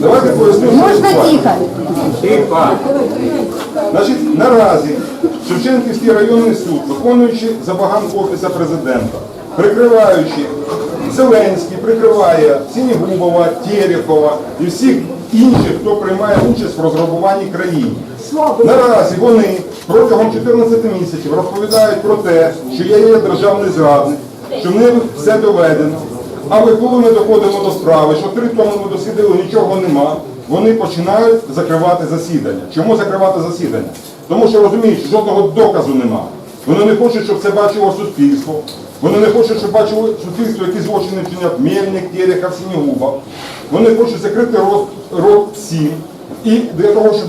Давайте поясню. Можна тихо? Тихо. Значить, наразі Шевченківський районний суд, виконуючи забаганку Офіса президента, прикриваючи Зеленський, прикриває Сінігубова, Терехова і всіх інших, хто приймає участь в розграбуванні країни. Наразі вони протягом 14 місяців розповідають про те, що я є державний зрадник, що в них все доведено. Але коли ми доходимо до справи, що три томи ми дослідили, нічого нема, вони починають закривати засідання. Чому закривати засідання? Тому що розуміють, що жодного доказу нема. Вони не хочуть, щоб це бачило суспільство. Вони не хочуть, щоб бачило суспільство, які злочини вчиняв Мельник, Терехов, Сінігуба. Вони хочуть закрити рот, рот всім. І для того, щоб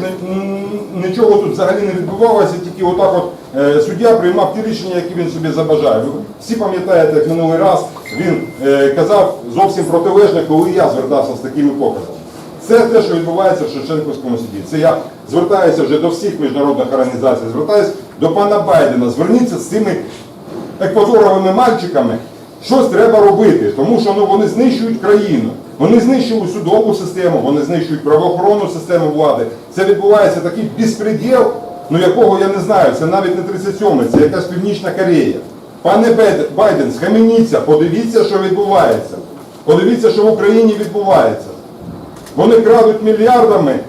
нічого тут взагалі не відбувалося, тільки отак от е, суддя приймав ті рішення, які він собі забажає. Ви всі пам'ятаєте, як минулий раз він е, казав зовсім протилежне, коли я звертався з такими показами. Це те, що відбувається в Шевченківському суді. Це я звертаюся вже до всіх міжнародних організацій, звертаюся до пана Байдена. Зверніться з цими еквадоровими мальчиками. Щось треба робити, тому що ну, вони знищують країну. Вони знищують судову систему, вони знищують правоохоронну систему влади. Це відбувається такий безпреділ, ну якого я не знаю, це навіть не 37-й, це якась Північна Корея. Пане Байден, схаменіться, подивіться, що відбувається. Подивіться, що в Україні відбувається. Вони крадуть мільярдами,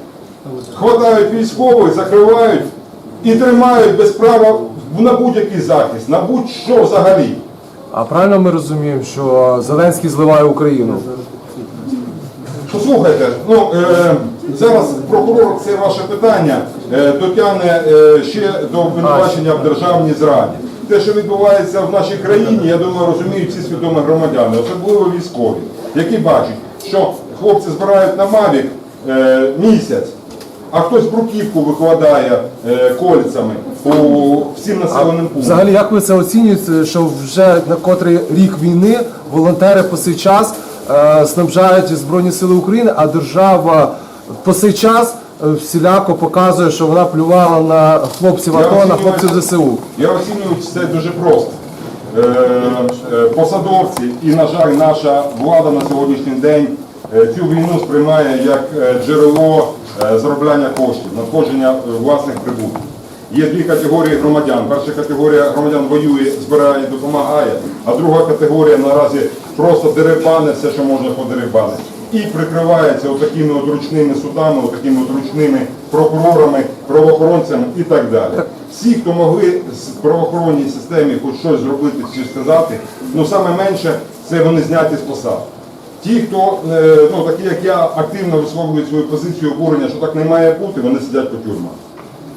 хватають військових, закривають і тримають без права на будь-який захист, на будь-що взагалі. А правильно ми розуміємо, що Зеленський зливає Україну? Послухайте, ну е, зараз прокурор це ваше питання е, дотягне е, ще до обвинувачення в державній зраді. Те, що відбувається в нашій країні, я думаю, розуміють всі свідомі громадяни, особливо військові, які бачать, що хлопці збирають на Мавік е, місяць, а хтось бруківку викладає е, кольцями по всім населеним пунктам. Взагалі, як ви це оцінюєте, що вже на котрий рік війни волонтери по цей час е, снабжають Збройні Сили України, а держава по цей час е, всіляко показує, що вона плювала на хлопців АТО, на хлопців ЗСУ. Я оцінюю це дуже просто. Е, е, Посадовці і, на жаль, наша влада на сьогоднішній день е, цю війну сприймає як е, джерело заробляння коштів, надходження е, власних прибутків. Є дві категорії громадян. Перша категорія громадян воює, збирає, допомагає, а друга категорія наразі просто деребане все, що можна подеребанити. І прикривається отакими от ручними судами, отакими от ручними прокурорами, правоохоронцями і так далі. Всі, хто могли з правоохоронній системі хоч щось зробити чи сказати, ну саме менше це вони зняті з посад. Ті, хто, е, ну такі як я, активно висловлюють свою позицію обурення, що так не має бути, вони сидять по тюрмах.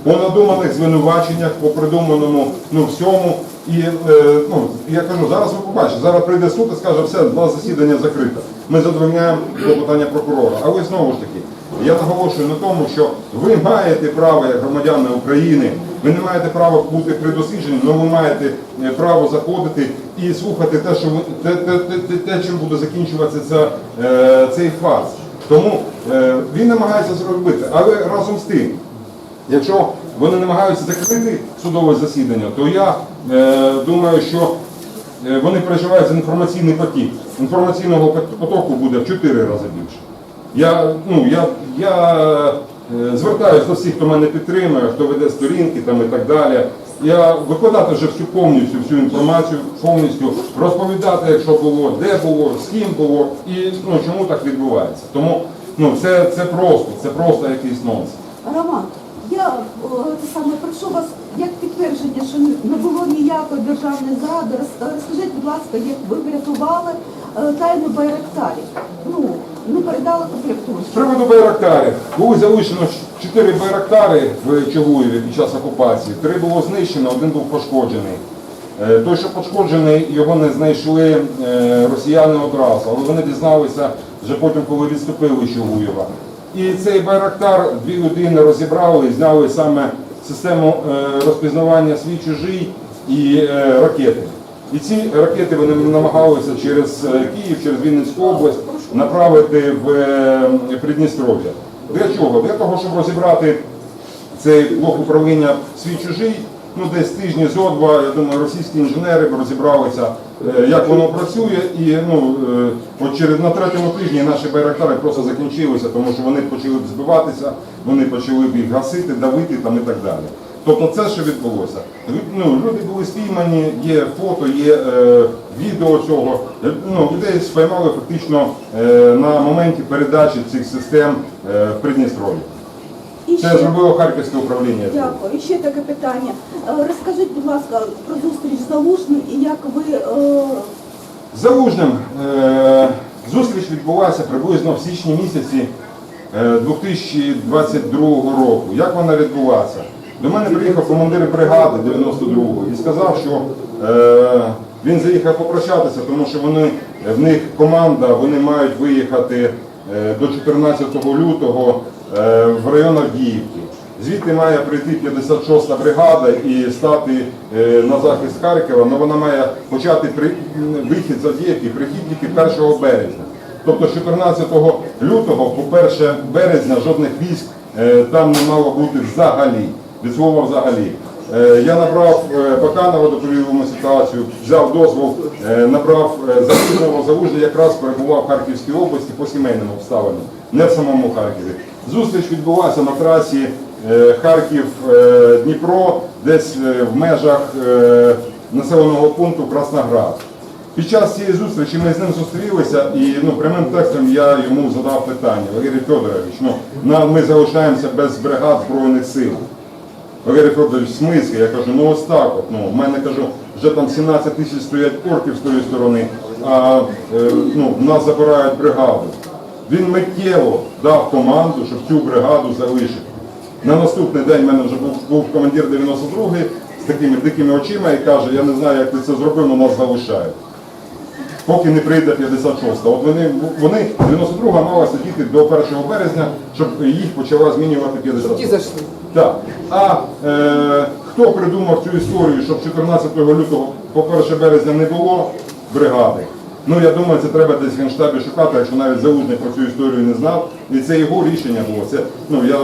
По надуманих звинуваченнях, по придуманому ну, всьому. І е, ну, я кажу, зараз ви побачите, зараз прийде суд і скаже, все, два засідання закрите. Ми задовольняємо питання прокурора. А ви знову ж таки, я наголошую на тому, що ви маєте право, як громадяни України, ви не маєте права бути при дослідженні, але ви маєте е, право заходити і слухати те, що ви, те, те, те, те, чим буде закінчуватися ця, е, цей фарс. Тому е, він намагається зробити, але разом з тим. Якщо вони намагаються закрити судове засідання, то я думаю, що вони переживають за інформаційний потік. Інформаційного потоку буде в 4 рази більше. Я, ну, я, я е, звертаюся до всіх, хто мене підтримує, хто веде сторінки там, і так далі. Я викладати вже всю повністю всю інформацію, повністю розповідати, якщо було, де було, з ким було і ну, чому так відбувається. Тому ну, це, це просто, це просто якийсь нонсенс. Роман, я те саме прошу вас як підтвердження, що не було ніякої державної зради. Роз- Розкажіть, будь ласка, як ви врятували е, тайну Байрактарі? Ну, не передали З приводу байрактарів. Було залишено 4 байрактари в Чугуєві під час окупації. Три було знищено, один був пошкоджений. Е, Той, що пошкоджений, його не знайшли е, росіяни одразу, але вони дізналися вже потім, коли відступили Чугуєва. І цей байрактар дві людини розібрали і зняли саме систему е, розпізнавання свій чужий і ракети. І ці ракети вони намагалися через е, Київ, через Вінницьку область направити в е, Придністров'я. Для чого? Для того, щоб розібрати цей блок управління свій чужий ну десь тижні зо два, я думаю, російські інженери розібралися, е, як воно працює, і ну через на третьому тижні наші байрактари просто закінчилися, тому що вони почали б збиватися, вони почали б їх гасити, давити там і так далі. Тобто це що відбулося. Ну, люди були спіймані, є фото, є е, відео цього. Е, Ну, людей спіймали фактично е, на моменті передачі цих систем е, в Придністров'ї. І Це ще, зробило Харківське управління. дякую. І ще таке питання. Е, Розкажіть, будь ласка, про зустріч з Залужним і як ви е, З Залужним е, зустріч відбулася приблизно в січні місяці е, 2022 року. Як вона відбулася? До мене приїхав командир бригади 92-го і сказав, що е, він заїхав попрощатися, тому що вони, в них команда, вони мають виїхати е, до 14 лютого е, в район Авдіївки. Звідти має прийти 56-та бригада і стати е, на захист Харкова, але вона має почати при, вихід з Авдіївки, прихід тільки 1 березня. Тобто 14 лютого по 1 березня жодних військ е, там не мало бути взагалі, від слова взагалі. Е, Я набрав Баканова, доповів йому ситуацію, взяв дозвол, е, набрав е, Залужного. Якраз перебував в Харківській області по сімейному обставинам, не в самому Харкові. Зустріч відбулася на трасі Харків-Дніпро, десь в межах населеного пункту Красноград. Під час цієї зустрічі ми з ним зустрілися і ну, прямим текстом я йому задав питання. Валерій Федорович, ну, ми залишаємося без бригад Збройних сил. Валерій Федорович, в смислі? Я кажу, ну ось так от. Ну, в мене кажу, вже там 17 тисяч стоять орків з тої сторони, а е, ну, нас забирають бригаду. Він миттєво дав команду, щоб цю бригаду залишити. На наступний день в мене вже був, був командир 92-ї з такими дикими очима і каже, я не знаю, як ти це зробив, але нас залишають. Поки не прийде 56-та. От вони, вони 92-га мала сидіти до 1 березня, щоб їх почала змінювати 56 Ті зайшли. Так. А е, хто придумав цю історію, щоб 14 лютого по 1 березня не було бригади? Ну я думаю, це треба десь в генштабі шукати, якщо навіть залужний про цю історію не знав. І це його рішення було. Це, ну, я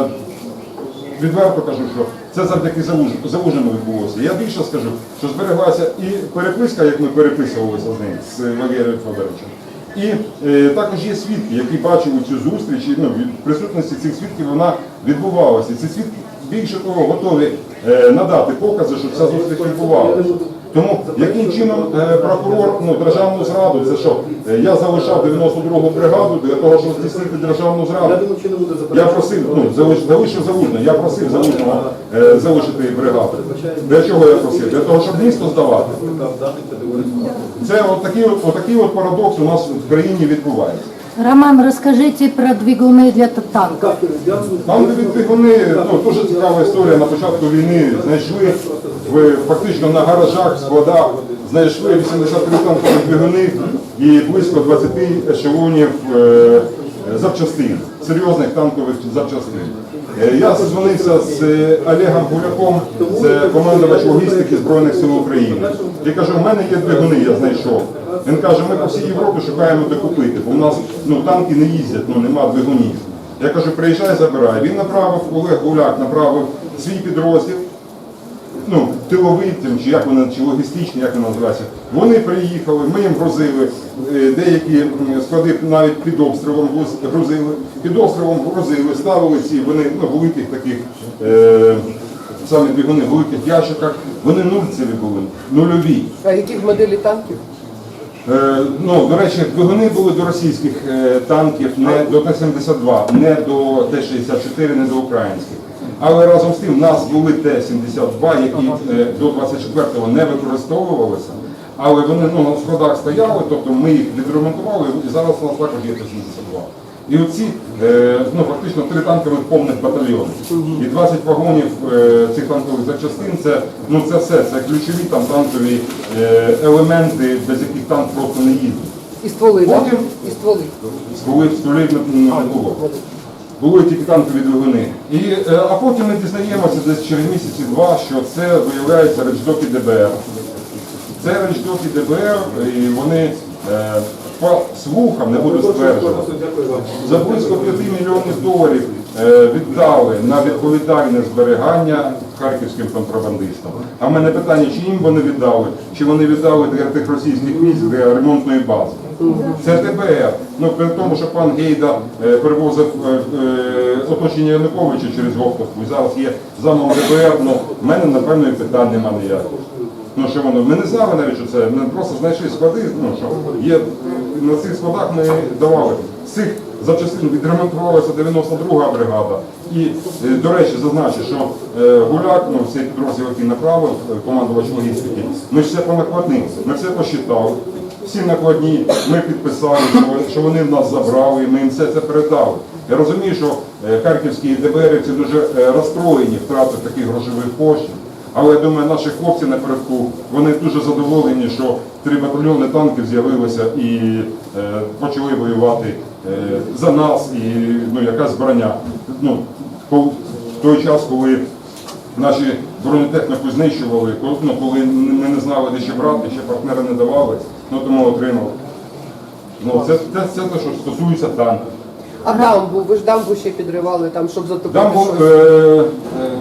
відверто кажу, що це завдяки Залуж- відбулося. Я більше скажу, що збереглася і переписка, як ми переписувалися з ним, з Валерієм Федоровичем. І е, також є свідки, які бачили цю зустріч, і ну, від присутності цих свідків вона відбувалася. Ці свідки більше того готові е, надати покази, що ця зустріч відбувалася. Тому яким чином е, прокурор ну, державну зраду, це що? Е, я залишав 92-гу бригаду для того, щоб здійснити державну зраду. Я просив, ну, залиш, залишив залужний, я просив залужного залишити бригаду. Для чого я просив? Для того, щоб місто здавати. Це от такий, от, отакий от парадокс у нас в країні відбувається. Роман, розкажіть про двигуни для танка. Там, двигуни, ну дуже цікава історія. На початку війни знайшли в, фактично на гаражах, складах, знайшли 83 танкові двигуни і близько 20 ешелонів е, запчастин, серйозних танкових запчастин. Е, Я созвонився з е, Олегом Гуляком, це командувач логістики Збройних сил України. Я кажу, в мене є двигуни, я знайшов. Він каже, ми по всій Європі шукаємо де купити, бо у нас ну, танки не їздять, ну нема двигунів. Я кажу, приїжджай, забирай. Він направив, Олег Гуляк направив свій підрозділ, ну, тиловий, тим, чи як вони, чи логістичні, як вони називаються. Вони приїхали, ми їм грузили, е, деякі склади навіть під обстрілом груз- грузили, під обстрілом грузили, ставили ці, вони ну, великих таких, е, саме двигуни, в великих ящиках, вони нульцеві були, нульові. А яких моделей танків? Е, Ну, до речі, двигуни були до російських е, танків, не до Т-72, не до Т-64, не до українських. Але разом з тим в нас були Т-72, які е, до 24-го не використовувалися, але вони ну, на складах стояли, тобто ми їх відремонтували, і зараз у нас також є Т-72. І оці е, ну, фактично три танкових повних батальйони. І 20 вагонів е, цих танкових запчастин це, ну, це все, це ключові там танкові е, елементи, без яких танк просто не їздить. І стволи, так? Потім- І стволи. Стволів столів не, не було. Були тільки танкові двигуни. І, е, а потім ми дізнаємося десь через місяці два, що це виявляється речдоки ДБР. Це речдоки ДБР, і вони е, по слухам, не буду стверджувати, за близько 5 мільйонів доларів е, віддали на відповідальне зберігання харківським контрабандистам. А в мене питання, чи їм вони віддали, чи вони віддали для тих російських військ для ремонтної бази. Це ДБР. Ну при тому, що пан Гейда е, перевозив е, е, оточення Януковича через Гоптовку і зараз є замом ДБР. Ну в мене напевно і питань нема ніяких. Ну що воно? Ми не знали навіть, що це. Ми просто знайшли склади. Ну що є на цих складах ми давали цих запчастин відремонтувалася 92-га бригада. І до речі, зазначу, що Гуляк, ну цей підрозділ, який направив командувач логістики, ми все понакладнили, ми все посчитали. Всі накладні ми підписали, що, вони- в нас забрали, і ми їм все це передали. Я розумію, що е, харківські ДБРівці дуже е, розстроєні втратою таких грошових коштів. Але я думаю, наші хлопці напередку вони дуже задоволені, що три батальйони танків з'явилися і е, почали воювати е, за нас і ну, якась броня. Ну, в той час, коли наші бронетехніку знищували, коли, ну, коли ми не знали, де ще брати, ще партнери не давали, ну тому отримали. Ну, це, це, це те, що стосується танків. А дамбу, ви ж дамбу ще підривали, там, щоб затопити Там був, щось. е, е,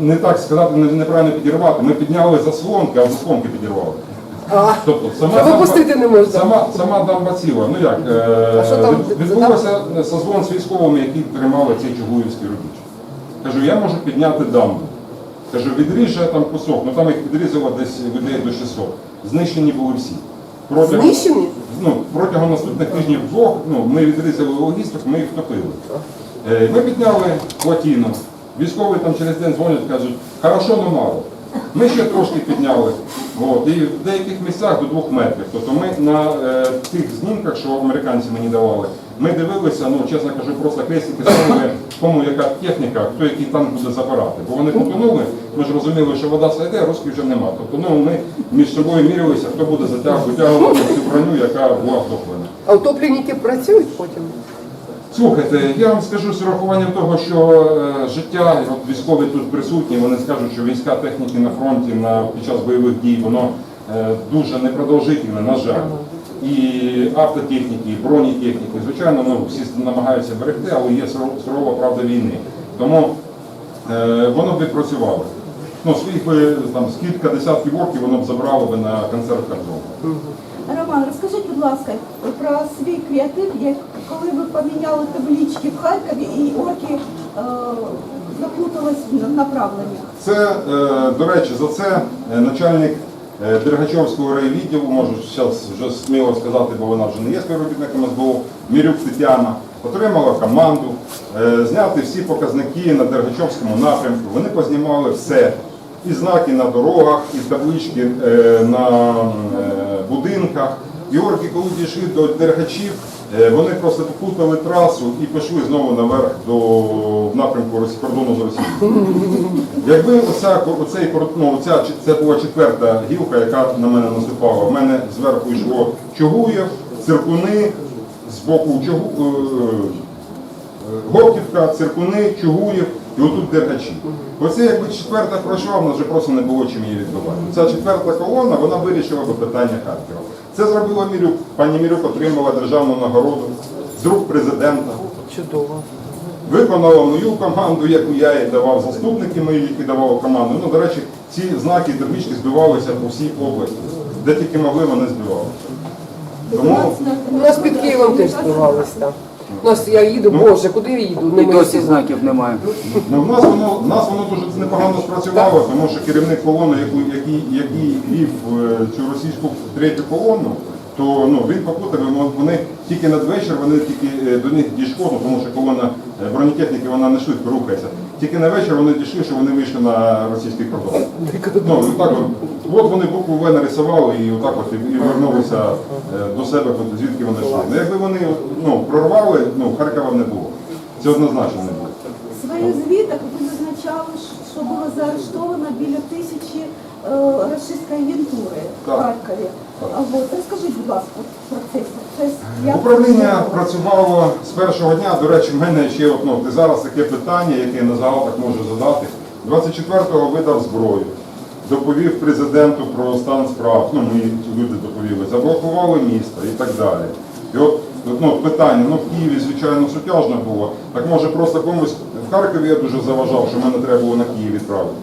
не так сказати, не- неправильно підірвати. Ми підняли заслонки, а заслонки підірвали. А, Тобто сама А випустити не можна? Сама, сама дамба ціла. Ну як, е, А що там від- за відбувався созвон з військовими, які тримали цей Чугуївський рубіж. Кажу, я можу підняти дамбу. Кажу, відріже там кусок, ну там їх відрізало десь людей до 600. Знищені були всі. Протягом- Знищені? Ну, протягом наступних тижнів двох ну, ми відрізали логістику, ми їх втопили. Е, Ми підняли плотіну. Військові там через день дзвонять, кажуть, хорошо, но мало. Ми ще трошки підняли. От, і в деяких місцях до двох метрів. Тобто ми на е, тих знімках, що американці мені давали, ми дивилися, ну чесно кажу, просто крестики ставили, кому яка техніка, хто який танк буде забирати. Бо вони потонули, ми ж розуміли, що вода зайде, русських вже нема. Тобто ну, ми між собою мірялися, хто буде затягувати витягувати цю броню, яка була втоплена. А утопленники працюють потім? Слухайте, я вам скажу з урахуванням того, що е, життя, от військові тут присутні, вони скажуть, що війська техніки на фронті на, під час бойових дій, воно е, дуже непродовжительне, на жаль. І автотехніки, і бронетехніки, звичайно, ну, всі намагаються берегти, але є сурова правда війни. Тому е, воно б відпрацювало. Ну, своїх би там з кілька десятків орків воно б забрало би на концерт картону. Роман, розкажіть, будь ласка, про свій креатив, як коли ви поміняли таблички в Харкові і орки е, заплутались в направленнях. Це, е, до речі, за це е, начальник е, Дергачовського райвідділу, можу зараз вже сміло сказати, бо вона вже не є співробітником СБУ, Мірюк Тетяна, отримала команду е, зняти всі показники на Дергачовському напрямку. Вони познімали все. І знаки на дорогах, і таблички е, на е, будинках. Орки, коли дійшли до Дергачів, е, вони просто попутали трасу і пішли знову наверх до напрямку кордону з Росією. Якби оця, оцей, ну, оця, це була четверта гілка, яка на мене наступала, в мене зверху йшло Чугуєв, Циркуни, з боку Чугу, е, Циркуни, Чугуєв і отут Дергачі. Оце якби четверта пройшла, в нас вже просто не було чим її відбивати. Ця четверта колона, вона вирішила би питання Харкова. Це зробила Мірюк. Пані Мірюк отримала державну нагороду з рук президента. Чудово. Виконала мою команду, яку я їй давав, заступники мої, які давали команду. Ну, до речі, ці знаки і таблички збивалися по всій області. Де тільки могли, вони збивалися. Тому У нас під Києвом теж там. У нас я їду, боже, куди я їду? І мої досі знаків немає. ну, в нас воно в нас воно дуже непогано спрацювало, тому що керівник колони, яку- який, який вів е, цю російську третю колону, то ну, він попутав, вони тільки надвечір, вони тільки е, до них дійшло, ну, тому що колона е, бронетехніки вона не швидко рухається. Тільки на вечір вони дійшли, що вони вийшли на російський кордон. Ну, так от, от вони букву В нарисували і отак от і, вернулися е, до себе, звідки вони йшли. Ну, якби вони ну, прорвали, ну, Харкова не було. Це однозначно не було. В своїх звітах ви зазначали, що було заарештовано біля тисячі е, російської агентури в. Харкові. Розкажіть, будь ласка, про. Як Управління працювало з першого дня. До речі, в мене ще от, ну, зараз таке питання, яке я на загал можу задати. 24-го видав зброю, доповів президенту про стан справ. Ну, мої люди доповіли, заблокували місто і так далі. І от ну, питання, ну в Києві, звичайно, сутяжно було. Так може просто комусь в Харкові я дуже заважав, що мене треба було на Київ відправити.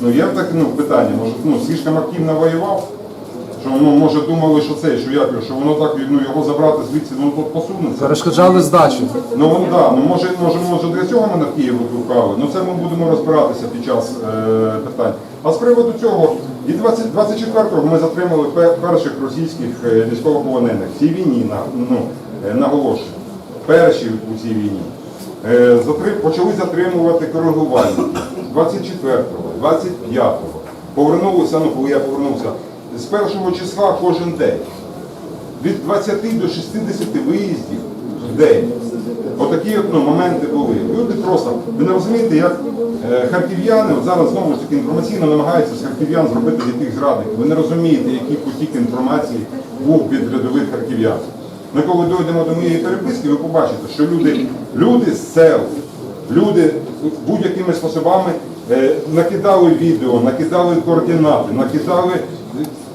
Ну є так ну, питання, може, ну, слишком активно воював, що ну, може думали, що це, що як, що воно так ну, його забрати звідси, ну тут посунеться. Перешкоджали здачі. Ну воно да, ну може, може, може для цього мене в Київ викликали. Ну це ми будемо розбиратися під час е, питань. А з приводу цього, і 20, 24-го ми затримали перших російських е, військовополонених в цій війні, на, ну, е, наголошую, перші у цій війні. Е, затри- почали затримувати коригувальники 24-го, 25-го. Повернулися, ну коли я повернувся, з першого числа кожен день від 20 до 60 виїздів в день. Отакі от, ну, моменти були. Люди просто, ви не розумієте, як е, харків'яни, от зараз знову ж таки інформаційно намагаються з харків'ян зробити яких зрадників. Ви не розумієте, який потік інформації був від рядових харків'ян. Ми коли дійдемо до моєї переписки, ви побачите, що люди, люди з сел, люди будь-якими способами накидали відео, накидали координати, накидали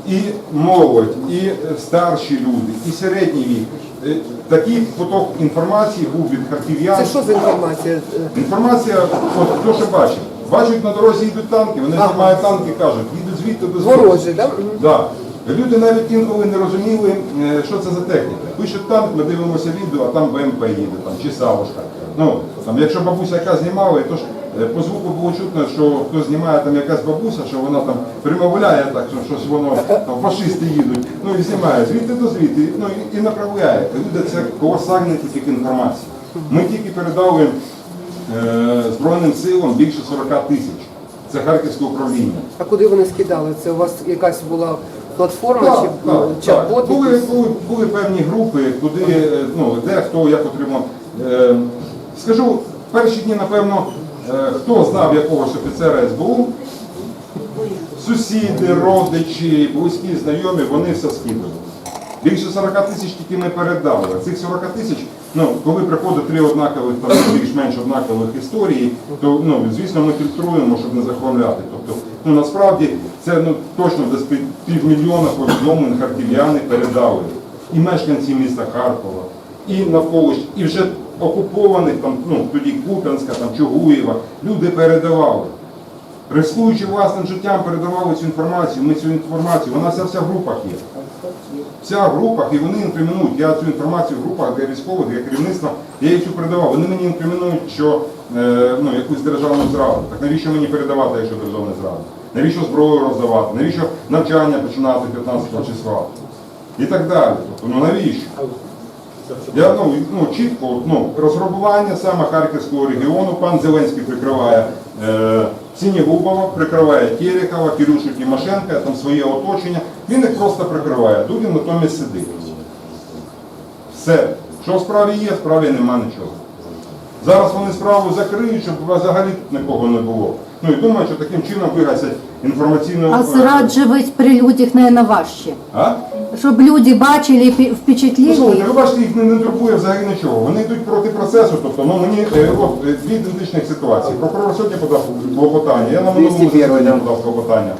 і молодь, і е, старші люди, і середній вік. Е, Такий поток інформації був від харків'ян. Це що за інформація? Інформація, от хто що бачить. Бачать на дорозі йдуть танки, вони Ага. знімають танки, кажуть, їдуть звідти до. Ворожі, так? Да. Люди навіть інколи не розуміли, е, що це за техніка. Пишуть танк, ми дивимося відео, а там БМП їде, там, чи Савушка. Ну, там, якщо бабуся яка знімала, то ж е, по звуку було чутно, що хто знімає там якась бабуся, що вона там примовляє так, що щось воно там фашисти їдуть, ну і знімає звідти до звідти, ну і, і направляє. Люди це колосальний потік інформації. Ми тільки передали е, Збройним силам більше 40 тисяч. Це Харківське управління. А куди вони скидали? Це у вас якась була платформа Так, чи так, чат-бот? так. Були, були, були певні групи, куди е, ну, де хто як отримав. Е, скажу, перші дні, напевно, е, хто знав якогось офіцера СБУ, сусіди, родичі, близькі, знайомі, вони все скидали. Більше 40 тисяч тільки ми передали. Цих 40 тисяч, ну, коли приходить три однакових, там більш-менш однакових історії, то ну, звісно ми фільтруємо, щоб не захламляти. Тобто, ну насправді це ну, точно десь пів- півмільйона повідомлень харків'яни передали. І мешканці міста Харкова, і навколо, і вже окупованих там, ну, тоді Куп'янська, там, Чугуєва, люди передавали. Рискуючи власним життям, передавали цю інформацію. Ми цю інформацію, вона вся вся в групах є. Вся в групах, і вони інкримінують. Я цю інформацію в групах для військових, для керівництва, я їх цю передавав. Вони мені інкримінують, що е, ну, якусь державну зраду. Так навіщо мені передавати, якщо державна зрада? Навіщо зброю роздавати? Навіщо навчання починати 15 числа? І так далі. Тобто, ну навіщо? Я ну, ну чітко ну, розграбування саме Харківського регіону. Пан Зеленський прикриває е, Сінігубова, прикриває Терехова, Кирюшу Тимошенка, там своє оточення. Він їх просто прикриває. Дудін натомість сидить. Все. Що в справі є, в справі нема нічого. Зараз вони справу закриють, щоб взагалі тут нікого не було. Ну і думаю, що таким чином вигасять інформаційну. А зраджувати при людях, наверное, важче. А? Щоб люди бачили, Ну, слухайте, ви бачите, їх не, не турбує взагалі нічого. Вони йдуть проти процесу. Тобто, ну мені е, от е, дві ідентичних ситуації. Прокурор сьогодні подав клопотання. Я на минулому засіданні подав клопотання.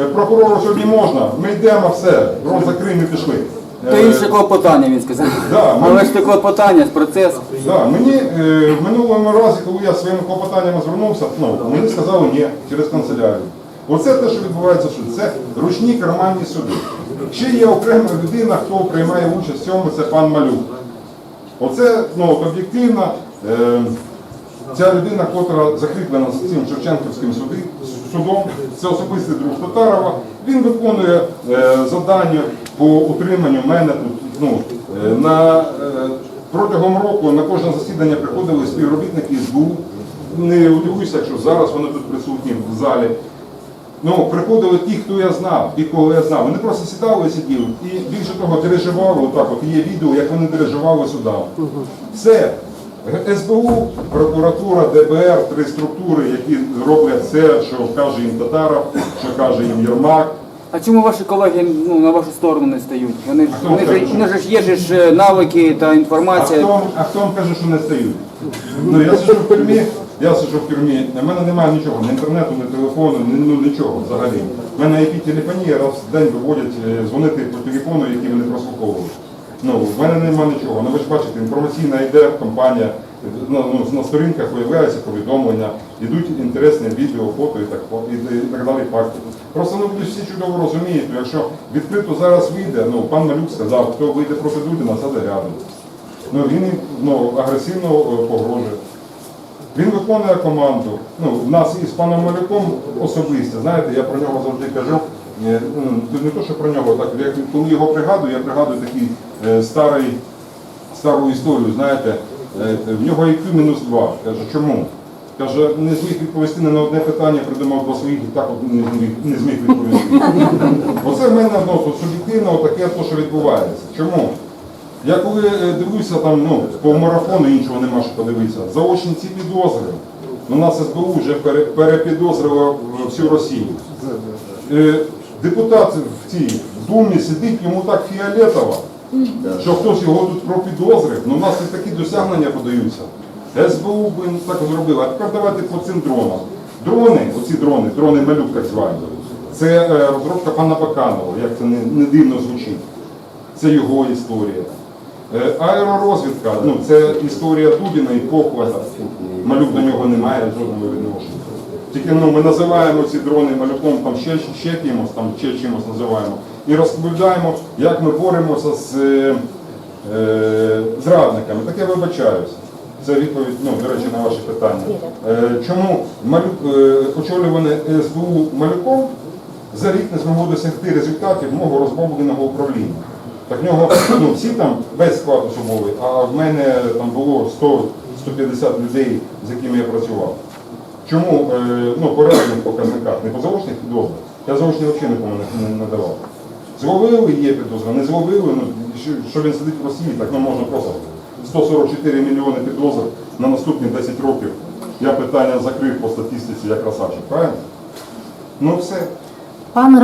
Е, Прокурору сьогодні можна. Ми йдемо, все, рот закрив, ми пішли. То Е, інше клопотання, він сказав. Да, Але ж це клопотання з процесу. Да, мені е, в минулому разі, коли я своїми клопотаннями звернувся, ну, мені сказали ні через канцелярію. Оце те, що відбувається в суді. Це ручні карманні суди. Ще є окрема людина, хто приймає участь в цьому, це пан Малюк. Оце ну, об'єктивно. Е, Ця людина, котра закріплена з цим Шевченківським суди, судом, це особистий друг Татарова. Він виконує е, завдання по утриманню мене тут. Ну, е, на, е, протягом року на кожне засідання приходили співробітники СБУ. Не удивуюся, якщо зараз вони тут присутні в залі. Ну, приходили ті, хто я знав, ті, кого я знав. Вони просто сідали і сиділи. І більше того, дирижували отак. От є відео, як вони дирижували судами. Все. СБУ, прокуратура, ДБР, три структури, які роблять все, що каже їм Татаров, що каже їм Єрмак. А чому ваші колеги ну, на вашу сторону не стають? Вони ж, хто вони ж, каже? вони ж є ж е, навики та А інформація. хто, а хто вам каже, що не стають? Ну, я сиджу в тюрмі, я сиджу в тюрмі, в мене немає нічого, ні інтернету, ні телефону, ні, ну, нічого взагалі. У мене IP телефонія раз в день виводять е, дзвонити по телефону, який вони прослуховують. Ну, в мене нема нічого. Ну ви ж бачите, інформаційна йде кампанія, на, ну, на сторінках виявляються повідомлення, йдуть інтересні відео, фото і так, і, і так далі факти. Просто ну, всі чудово розумієте, якщо відкрито зараз вийде, ну пан Малюк сказав, хто вийде проти Дудіна, саде рядом. Ну, він ну, агресивно е, погрожує. Він виконує команду. Ну, в нас із паном Малюком особисто, знаєте, я про нього завжди кажу. е, ну, Тут не то, що про нього, так як коли його пригадую, я пригадую такий е, старий, стару історію, знаєте, е, в нього IQ мінус 2. Каже, чому? Каже, не зміг відповісти ні на одне питання, придумав два своїх і так от не зміг, не зміг відповісти. Оце в мене ну, суб'єктивно таке, що відбувається. Чому? Я коли е, дивлюся там, ну, по марафону іншого нема що подивитися, заочні ці підозри. У нас СБУ вже пере- перепідозрило е, всю Росію. Е, Депутат в цій думі сидить, йому так фіолетово, що хтось його тут пропідозрив. Ну, у нас і такі досягнення подаються. СБУ би так зробила. А тепер давайте по цим дронам. Дрони, оці дрони, дрони малюк так звані, це е, розробка пана Баканова, як це не, не дивно звучить. Це його історія. Е, Аеророзвідка, ну це історія Дудіна і Поклада. Малюк до нього не має жодного відношення. Тільки ну, ми називаємо ці дрони малюком там ще, ще кимось, там ще чимось називаємо. І розповідаємо, як ми боремося з е, е, зрадниками. Так я вибачаюся. Це відповідь, ну, до речі, на ваше питання. Е, чому малюк, е, очолюване СБУ малюком за рік не змогло досягти результатів мого розбомбленого управління. Так в нього ну, всі там весь склад особовий, а в мене там було 100-150 людей, з якими я працював. Чому е, ну, по реальних показниках, не по заочних підозрах, я заочні взагалі нікому не, не надавав. Зловили, є підозра, не зловили, ну, що, він сидить в Росії, так ну, можна просто 144 мільйони підозр на наступні 10 років. Я питання закрив по статистиці як красавчик, правильно? Ну все. Пан